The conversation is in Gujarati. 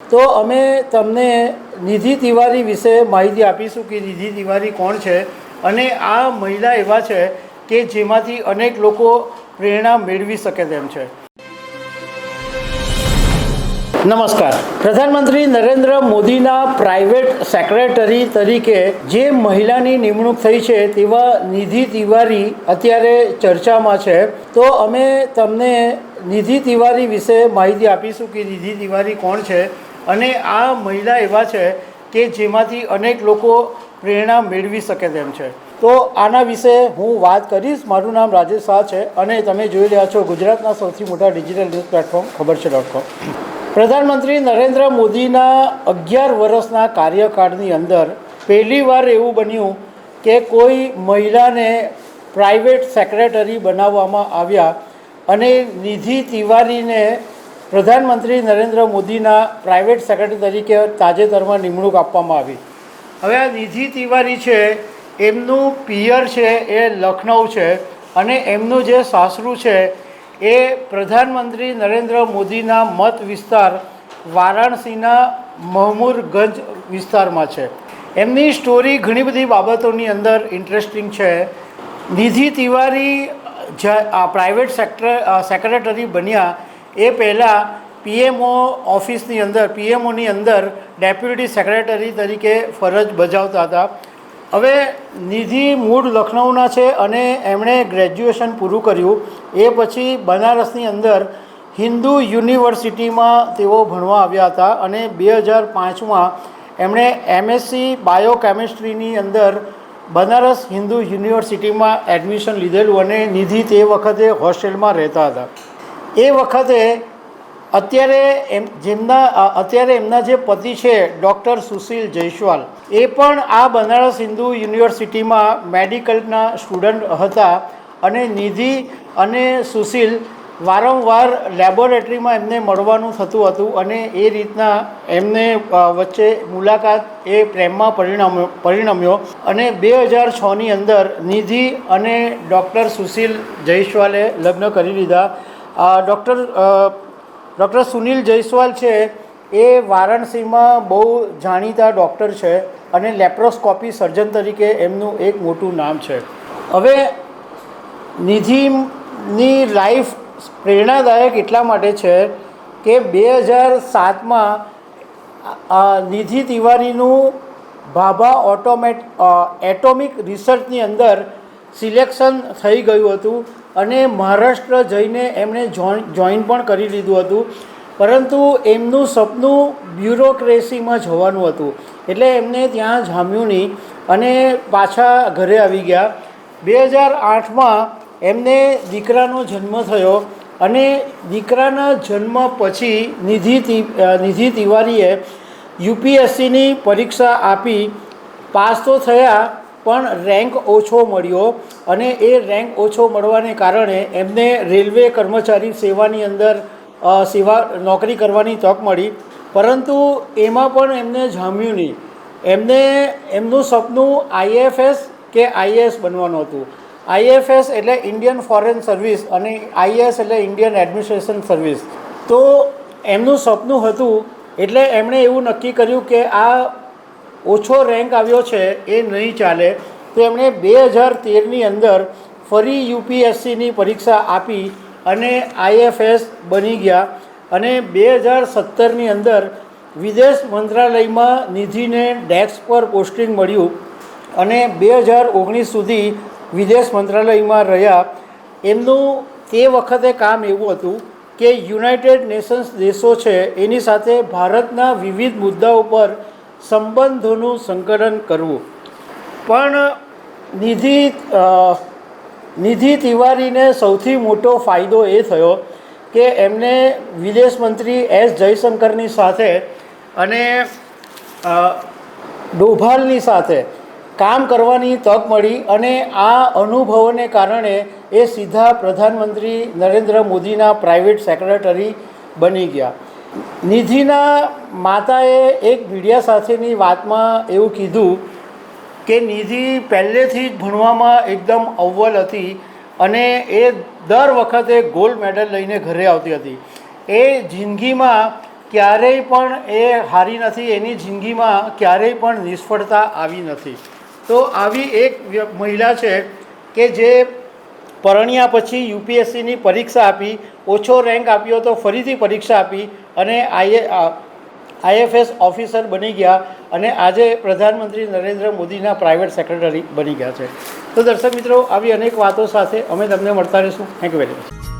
તો અમે તમને નિધિ તિવારી વિશે માહિતી આપીશું કે નિધિ તિવારી કોણ છે અને આ મહિલા એવા છે કે જેમાંથી અનેક લોકો પ્રેરણા મેળવી શકે તેમ છે. નમસ્કાર. પ્રધાનમંત્રી નરેન્દ્ર મોદીના પ્રાઇવેટ સેક્રેટરી તરીકે જે મહિલાની નિમણૂક થઈ છે તેવા નિધિ તિવારી અત્યારે ચર્ચામાં છે. તો અમે તમને નિધિ તિવારી વિશે માહિતી આપીશું કે નિધિ તિવારી કોણ છે અને આ મહિલા એવા છે કે જેમાંથી અનેક લોકો પ્રેરણા મેળવી શકે તેમ છે. તો આના વિશે હું વાત કરીશ. મારું નામ રાજેશ શાહ છે અને તમે જોઈ રહ્યા છો ગુજરાતના સૌથી મોટા ડિજિટલ ન્યૂઝ પ્લેટફોર્મ ખબર છે ડોટ કોમ પ્રધાનમંત્રી નરેન્દ્ર મોદીના અગિયાર વર્ષના કાર્યકાળની અંદર પહેલીવાર એવું બન્યું કે કોઈ મહિલાને પ્રાઇવેટ સેક્રેટરી બનાવવામાં આવ્યા અને નિધિ તિવારીને પ્રધાનમંત્રી નરેન્દ્ર મોદીના પ્રાઇવેટ સેક્રેટરી તરીકે તાજેતરમાં નિમણૂક આપવામાં આવી. હવે આ નિધિ તિવારી છે, એમનું પિયર છે, એ લખનઉ છે અને એમનું જે સાસરું છે, એ પ્રધાનમંત્રી નરેન્દ્ર મોદીના મત વિસ્તાર વારાણસીના મહમૂરગંજ વિસ્તારમાં છે. એમની સ્ટોરી ઘણી બધી બાબતોની અંદર ઇન્ટરેસ્ટિંગ છે. નિધિ તિવારી જ પ્રાઇવેટ સેક્ટર સેક્રેટરી બન્યા એ પહેલાં પીએમઓ ઓફિસની અંદર, પીએમઓની અંદર ડેપ્યુટી સેક્રેટરી તરીકે ફરજ બજાવતા હતા. હવે નિધિ મૂળ લખનઉના છે અને એમણે ગ્રેજ્યુએશન પૂરું કર્યું. એ પછી બનારસની અંદર હિન્દુ યુનિવર્સિટીમાં તેઓ ભણવા આવ્યા હતા અને બે હજાર પાંચમાં એમણે એમએસસી બાયોકેમિસ્ટ્રીની અંદર બનારસ હિન્દુ યુનિવર્સિટીમાં એડમિશન લીધેલું અને નિધિ તે વખતે હોસ્ટેલમાં રહેતા હતા. એ વખતે અત્યારે એમ જેમના અત્યારે એમના જે પતિ છે, ડૉક્ટર સુશીલ જયસ્વાલ, એ પણ આ બનારસ હિન્દુ યુનિવર્સિટીમાં મેડિકલના સ્ટુડન્ટ હતા અને નિધિ અને સુશીલ વારંવાર લેબોરેટરીમાં એમને મળવાનું થતું હતું અને એ રીતના એમને વચ્ચે મુલાકાત એ પ્રેમમાં પરિણમ્યો પરિણમ્યો અને બે હજાર છની અંદર નિધિ અને ડૉક્ટર સુશીલ જયસ્વાલે લગ્ન કરી લીધા ડૉક્ટર ડૉક્ટર સુનિલ જયસ્વાલ છે. એ વારાણસીમાં બહુ જાણીતા ડૉક્ટર છે અને લેપ્રોસ્કોપી સર્જન તરીકે એમનું એક મોટું નામ છે. હવે નિધિની લાઈફ પ્રેરણાદાયક એટલા માટે છે કે બે હજાર સાતમાં નિધિ તિવારીનું ભાભા ઓટોમેટ એટોમિક રિસર્ચની અંદર સિલેક્શન થઈ ગયું હતું. અને મહારાષ્ટ્ર જઈને એમણે જોઈન પણ કરી લીધું હતું. પરંતુ એમનું સપનું બ્યુરોક્રેસીમાં જવાનું હતું. એટલે એમને ત્યાં જામ્યું નહીં અને પાછા ઘરે આવી ગયા. બે હજાર આઠમાં એમને દીકરાનો જન્મ થયો અને દીકરાના જન્મ પછી નિધિ નિધિ તિવારીએ યુપીએસસીની પરીક્ષા આપી. પાસ તો થયા પણ રેન્ક ઓછો મળ્યો અને એ રેન્ક ઓછો મળવાને કારણે એમને રેલવે કર્મચારી સેવાની અંદર સેવા, નોકરી કરવાની તક મળી. પરંતુ એમાં પણ એમને જામ્યું નહીં. એમને, એમનું સપનું આઈએફએસ કે આઈએએસ બનવાનું હતું. આઈએફએસ એટલે ઇન્ડિયન ફોરેન સર્વિસ અને આઈએએસ એટલે ઇન્ડિયન એડમિનિસ્ટ્રેશન સર્વિસ તો એમનું સપનું હતું એટલે એમણે એવું નક્કી કર્યું કે આ ઓછો રેન્ક આવ્યો છે એ નહીં ચાલે, તો એમણે બે હજાર તેરની અંદર ફરી યુપીએસસીની પરીક્ષા આપી અને આઈએફએસ બની ગયા અને બે હજાર સત્તરની અંદર વિદેશ મંત્રાલયમાં નિધિને ડેસ્ક પર પોસ્ટિંગ મળ્યું અને બે હજાર ઓગણીસ સુધી વિદેશ મંત્રાલયમાં રહ્યા. એમનું તે વખતે કામ એવું હતું કે યુનાઇટેડ નેશન્સ દેશો છે, એની સાથે ભારતના વિવિધ મુદ્દાઓ પર સંબંધોનું સંકલન કરવું. પણ નિધિ નિધિ તિવારીને સૌથી મોટો ફાયદો એ થયો કે એમને વિદેશ મંત્રી એસ જયશંકરની સાથે અને ડોભાલની સાથે કામ કરવાની તક મળી અને આ અનુભવોને કારણે એ સીધા પ્રધાનમંત્રી નરેન્દ્ર મોદીના પ્રાઇવેટ સેક્રેટરી બની ગયા. નિધિના માતાએ એક મીડિયા સાથેની વાતમાં એવું કીધું કે નિધિ પહેલેથી જ ભણવામાં એકદમ અવ્વલ હતી અને એ દર વખતે ગોલ્ડ મેડલ લઈને ઘરે આવતી હતી. એ જિંદગીમાં ક્યારેય પણ એ હારી નથી, એની જિંદગીમાં ક્યારેય પણ નિષ્ફળતા આવી નથી. તો આવી એક મહિલા છે કે જે પરણ્યા પછી યુપીએસસીની પરીક્ષા આપી, ઓછો રેન્ક આપ્યો તો ફરીથી પરીક્ષા આપી અને આઈએ આઈએફએસ ઓફિસર બની ગયા અને આજે પ્રધાનમંત્રી નરેન્દ્ર મોદીના પ્રાઇવેટ સેક્રેટરી બની ગયા છે. તો દર્શક મિત્રો, આવી અનેક વાતો સાથે અમે તમને મળતા રહીશું. Thank you very much